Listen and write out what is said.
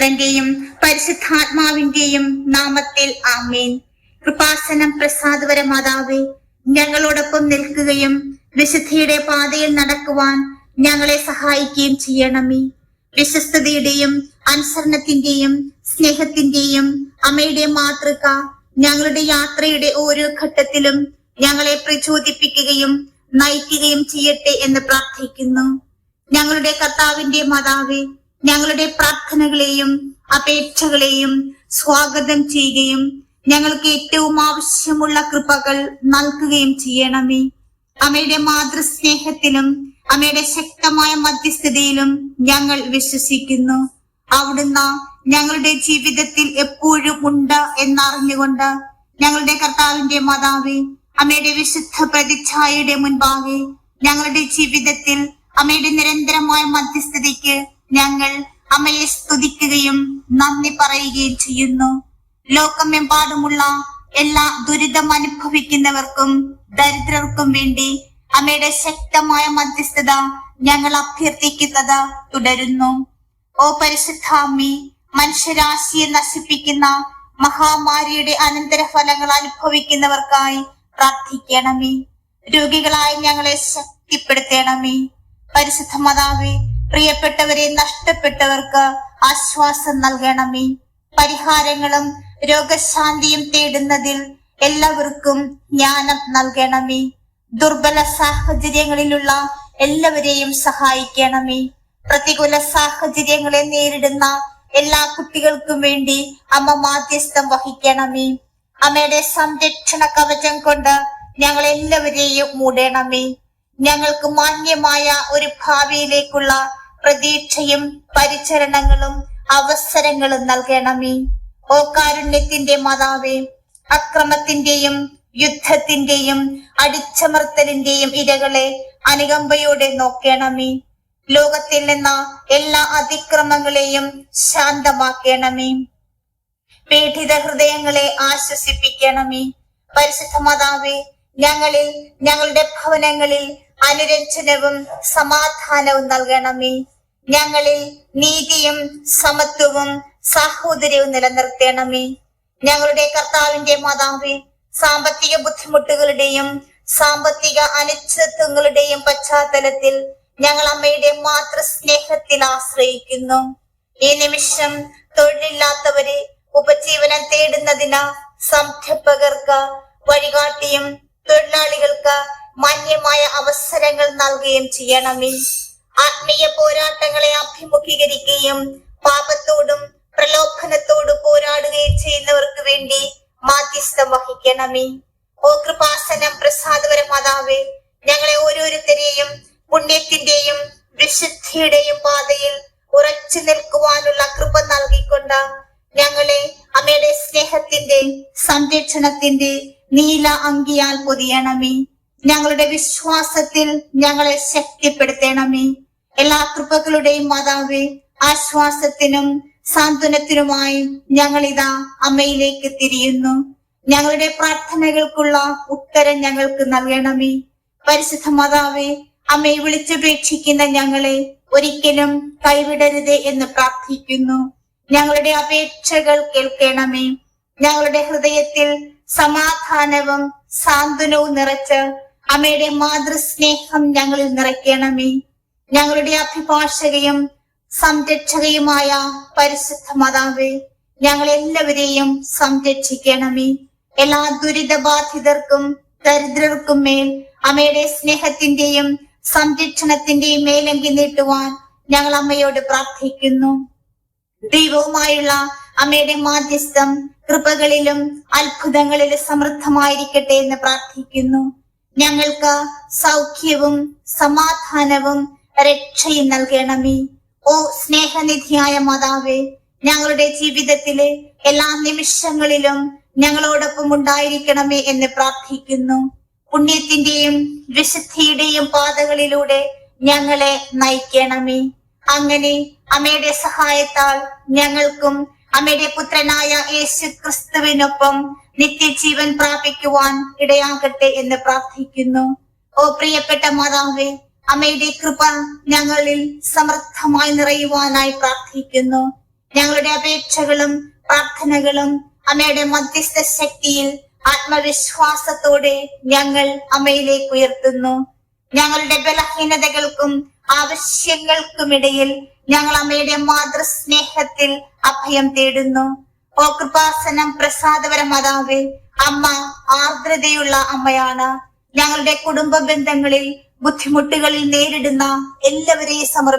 പുത്രന്റെയും പരിശുദ്ധാത്മാവിന്റെയും നാമത്തിൽ ആമേൻ. കൃപാസനം പ്രസാദവര മാതാവേ ഞങ്ങളോടൊപ്പം നിൽക്കുകയും വിശുദ്ധിയുടെ പാതയിൽ നടക്കുവാൻ ഞങ്ങളെ സഹായിക്കുകയും ചെയ്യണമേ. വിശ്വസ്തതയുടെയും അനുസരണത്തിന്റെയും സ്നേഹത്തിന്റെയും അമ്മയുടെ മാതൃക ഞങ്ങളുടെ യാത്രയുടെ ഓരോ ഘട്ടത്തിലും ഞങ്ങളെ പ്രചോദിപ്പിക്കുകയും നയിക്കുകയും ചെയ്യട്ടെ എന്ന് പ്രാർത്ഥിക്കുന്നു. ഞങ്ങളുടെ കർത്താവിന്റെ മാതാവേ ഞങ്ങളുടെ പ്രാർത്ഥനകളെയും അപേക്ഷകളെയും സ്വാഗതം ചെയ്യുകയും ഞങ്ങൾക്ക് ഏറ്റവും ആവശ്യമുള്ള കൃപകൾ നൽകുകയും ചെയ്യണമേ. അമ്മയുടെ മാതൃസ്നേഹത്തിലും അമ്മയുടെ ശക്തമായ മധ്യസ്ഥതയിലും ഞങ്ങൾ വിശ്വസിക്കുന്നു. അവിടുന്ന് ഞങ്ങളുടെ ജീവിതത്തിൽ എപ്പോഴും ഉണ്ട് എന്നറിഞ്ഞുകൊണ്ട് ഞങ്ങളുടെ കർത്താവിന്റെ മാതാവേ അമ്മയുടെ വിശുദ്ധ പ്രതിച്ഛായയുടെ മുൻപാകെ ഞങ്ങളുടെ ജീവിതത്തിൽ അമ്മയുടെ നിരന്തരമായ മധ്യസ്ഥതയ്ക്ക് ഞങ്ങൾ അമ്മയെ സ്തുതിക്കുകയും നന്ദി പറയുകയും ചെയ്യുന്നു. ലോകമെമ്പാടുമുള്ള എല്ലാ ദുരിതം അനുഭവിക്കുന്നവർക്കും ദരിദ്രർക്കും വേണ്ടി അമ്മയുടെ ശക്തമായ മധ്യസ്ഥത ഞങ്ങൾ അഭ്യർത്ഥിക്കുന്നത് തുടരുന്നു. ഓ പരിശുദ്ധാമ്മി മനുഷ്യരാശിയെ നശിപ്പിക്കുന്ന മഹാമാരിയുടെ അനന്തരഫലങ്ങൾ അനുഭവിക്കുന്നവർക്കായി പ്രാർത്ഥിക്കണമേ. രോഗികളായി ഞങ്ങളെ ശക്തിപ്പെടുത്തണമേ. പരിശുദ്ധ മാതാവേ പ്രിയപ്പെട്ടവരെ നഷ്ടപ്പെട്ടവർക്ക് ആശ്വാസം നൽകണമേ. പരിഹാരങ്ങളും രോഗശാന്തിയും തേടുന്നതിൽ എല്ലാവർക്കും ജ്ഞാനം നൽകണമേ. ദുർബല സാഹചര്യങ്ങളിലുള്ള എല്ലാവരെയും സഹായിക്കണമേ. പ്രതികൂല സാഹചര്യങ്ങളെ നേരിടുന്ന എല്ലാ കുട്ടികൾക്കും വേണ്ടി അമ്മ മാധ്യസ്ഥം വഹിക്കണമേ. അമ്മയുടെ സംരക്ഷണ കവചം കൊണ്ട് ഞങ്ങൾ എല്ലാവരെയും മൂടണമേ. ഞങ്ങൾക്ക് മാന്യമായ ഒരു ഭാവിയിലേക്കുള്ള പ്രതീക്ഷയും പരിചരണങ്ങളും അവസരങ്ങളും നൽകണമേ. ഓ കാരുണ്യത്തിന്റെ മാതാവേ അക്രമത്തിന്റെയും യുദ്ധത്തിന്റെയും അടിച്ചമർത്തലിന്റെയും ഇരകളെ അനുകമ്പയോടെ നോക്കണമേ. ലോകത്തിൽ നിന്ന എല്ലാ അതിക്രമങ്ങളെയും ശാന്തമാക്കണമേ. പീഡിത ഹൃദയങ്ങളെ ആശ്വസിപ്പിക്കണമേ. പരിശുദ്ധ മാതാവേ ഞങ്ങളിൽ ഞങ്ങളുടെ ഭവനങ്ങളിൽ അനുരഞ്ജനവും സമാധാനവും നൽകണമേ. ഞങ്ങളിൽ നീതിയും സമത്വവും സാഹോദര്യവും നിലനിർത്തേണമേ. ഞങ്ങളുടെ കർത്താവിന്റെ മാതാവേ സാമ്പത്തിക ബുദ്ധിമുട്ടുകളുടെയും സാമ്പത്തിക അനിശ്ചിതത്വങ്ങളുടെയും പശ്ചാത്തലത്തിൽ ഞങ്ങൾ അമ്മയുടെ മാതൃസ്നേഹത്തിൽ ആശ്രയിക്കുന്നു. ഈ നിമിഷം തൊഴിലില്ലാത്തവരെ ഉപജീവനം തേടുന്നതിന് സംരംഭകർക്ക് വഴികാട്ടിയും തൊഴിലാളികൾക്ക് മാന്യമായ അവസരങ്ങൾ നൽകുകയും ചെയ്യണമേ. ആത്മീയ പോരാട്ടങ്ങളെ അഭിമുഖീകരിക്കുകയും പാപത്തോടും പ്രലോഭനത്തോടും പോരാടുകയും ചെയ്യുന്നവർക്ക് വേണ്ടി മാധ്യസ്ഥം വഹിക്കണമേ. ഓ കൃപാസനം പ്രസാദപര മാതാവേ ഞങ്ങളെ ഓരോരുത്തരെയും പുണ്യത്തിന്റെയും വിശുദ്ധിയുടെയും പാതയിൽ ഉറച്ചു നിൽക്കുവാനുള്ള കൃപ നൽകിക്കൊണ്ട് ഞങ്ങളെ അമ്മയുടെ സ്നേഹത്തിന്റെ സംരക്ഷണത്തിന്റെ നീല അങ്കിയാൽ പൊതിയണമേ. ഞങ്ങളുടെ വിശ്വാസത്തിൽ ഞങ്ങളെ ശക്തിപ്പെടുത്തണമേ. എല്ലാ കൃപകളുടെയും മാതാവേ ആശ്വാസത്തിനും സാന്ത്വനത്തിനുമായി ഞങ്ങൾ ഇതാ അമ്മയിലേക്ക് തിരിയുന്നു. ഞങ്ങളുടെ പ്രാർത്ഥനകൾക്കുള്ള ഉത്തരം ഞങ്ങൾക്ക് നൽകണമേ. പരിശുദ്ധ മാതാവേ അമ്മയെ വിളിച്ചപേക്ഷിക്കുന്ന ഞങ്ങളെ ഒരിക്കലും കൈവിടരുത് എന്ന് പ്രാർത്ഥിക്കുന്നു. ഞങ്ങളുടെ അപേക്ഷകൾ കേൾക്കണമേ. ഞങ്ങളുടെ ഹൃദയത്തിൽ സമാധാനവും സാന്ത്വനവും നിറച്ച് അമ്മയുടെ മാതൃസ്നേഹം ഞങ്ങളിൽ നിറയ്ക്കണമേ. ഞങ്ങളുടെ അഭിഭാഷകയും സംരക്ഷകയുമായ പരിശുദ്ധ മാതാവേ ഞങ്ങൾ എല്ലാവരെയും സംരക്ഷിക്കണമേ. എല്ലാ ദുരിതബാധിതർക്കും ദരിദ്രർക്കും മേൽ അമ്മയുടെ സ്നേഹത്തിന്റെയും സംരക്ഷണത്തിന്റെയും മേലങ്കി നീട്ടുവാൻ ഞങ്ങൾ അമ്മയോട് പ്രാർത്ഥിക്കുന്നു. ദൈവവുമായുള്ള അമ്മയുടെ മാധ്യസ്ഥം കൃപകളിലും അത്ഭുതങ്ങളിലും സമൃദ്ധമായിരിക്കട്ടെ എന്ന് പ്രാർത്ഥിക്കുന്നു. ഞങ്ങൾക്ക് സൗഖ്യവും സമാധാനവും രക്ഷയും നൽകണമേ. ഓ സ്നേഹനിധിയായ മാതാവേ ഞങ്ങളുടെ ജീവിതത്തിലെ എല്ലാ നിമിഷങ്ങളിലും ഞങ്ങളോടൊപ്പം ഉണ്ടായിരിക്കണമേ എന്ന് പ്രാർത്ഥിക്കുന്നു. പുണ്യത്തിന്റെയും വിശുദ്ധിയുടെയും പാതകളിലൂടെ ഞങ്ങളെ നയിക്കണമേ. അങ്ങനെ അമ്മയുടെ സഹായത്താൽ ഞങ്ങൾക്കും അമ്മയുടെ പുത്രനായ യേശു ക്രിസ്തുവിനൊപ്പം നിത്യജീവൻ പ്രാപിക്കുവാൻ ഇടയാകട്ടെ എന്ന് പ്രാർത്ഥിക്കുന്നു. ഓ പ്രിയപ്പെട്ട മാതാവേ അമ്മയുടെ കൃപ ഞങ്ങളിൽ സമൃദ്ധമായി നിറയുവാനായി പ്രാർത്ഥിക്കുന്നു. ഞങ്ങളുടെ അപേക്ഷകളും പ്രാർത്ഥനകളും അമ്മയുടെ മധ്യസ്ഥ ശക്തിയിൽ ആത്മവിശ്വാസത്തോടെ ഞങ്ങൾ അമ്മയിലേക്ക് ഉയർത്തുന്നു. ഞങ്ങളുടെ ബലഹീനതകൾക്കും ആവശ്യങ്ങൾക്കുമിടയിൽ ഞങ്ങൾ അമ്മയുടെ മാതൃസ്നേഹത്തിൽ അഭയം തേടുന്നു. ഓ കൃപാസനം പ്രസാദപര മാതാവേ അമ്മ ആർദ്രതയുള്ള അമ്മയാണ്. ഞങ്ങളുടെ കുടുംബ ബന്ധങ്ങളിൽ ബുദ്ധിമുട്ടുകളിൽ നേരിടുന്ന എല്ലാവരെയും സമർപ്പിക്കുന്നു